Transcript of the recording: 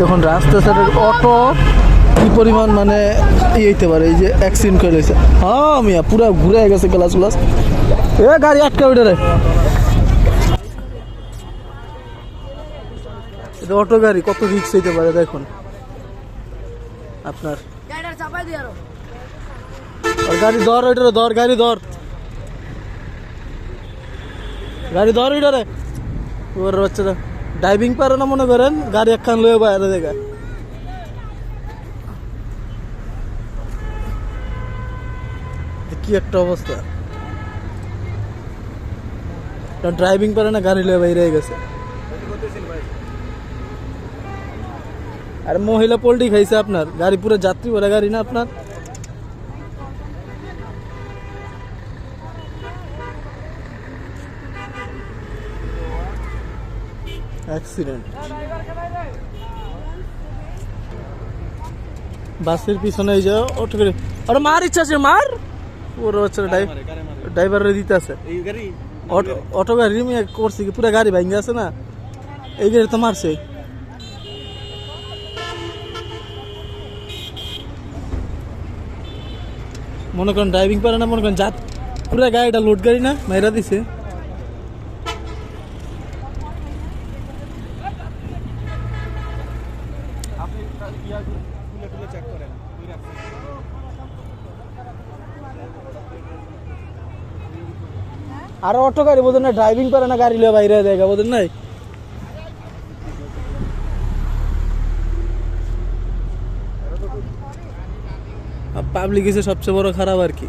দেখুন রাস্তা সাইডের অটো কি পরিমাণ মানে ই হইতে পারে এই যে অ্যাক্সিডেন্ট করে রয়েছে। হ্যাঁ মিয়া পুরো ঘুরে গেছে গ্লাস গ্লাস এ গাড়ি আটকা রে। এটা অটো গাড়ি কত রিক্স হইতে পারে দেখুন। আপনার। গাড়ি ধর ওইটারে ধর গাড়ি ধর। গাড়ি ধর ওইটারে ওর বাচ্চারা ড্রাইভিং পারে না মনে করেন, গাড়ি একখান লয়ে বাইরে দেখা। কি একটা অবস্থা। ড্রাইভিং পারে না, গাড়ি লয়ে বাইরে গেছে। আর মহিলা পোল্ট্রি খাইছে আপনার, গাড়ি পুরো যাত্রী বলে গাড়ি না আপনার? অ্যাক্সিডেন্ট। বাসের পিছনে এই যে অটো করে আরে মার ইচ্ছা আছে মার। ওর হচ্ছে ড্রাইভারের দিতে আছে। অটো গাড়ি করছে কি পুরো গাড়ি ভাঙ্গে আছে না? এই গাড়ি তো মারছে। মনে করেন ড্রাইভিং পারে না মনে করেন যাত পুরো গাড়িটা লোড গাড়ি না মাইরা দিছে। আর অটো গাড়ি বোঝেন না ড্রাইভিং করে না গাড়ি লিয়ে বাইরে দেখা বোঝেন নাই? পাবলিক এসে সবচেয়ে বড় খারাপ আর কি।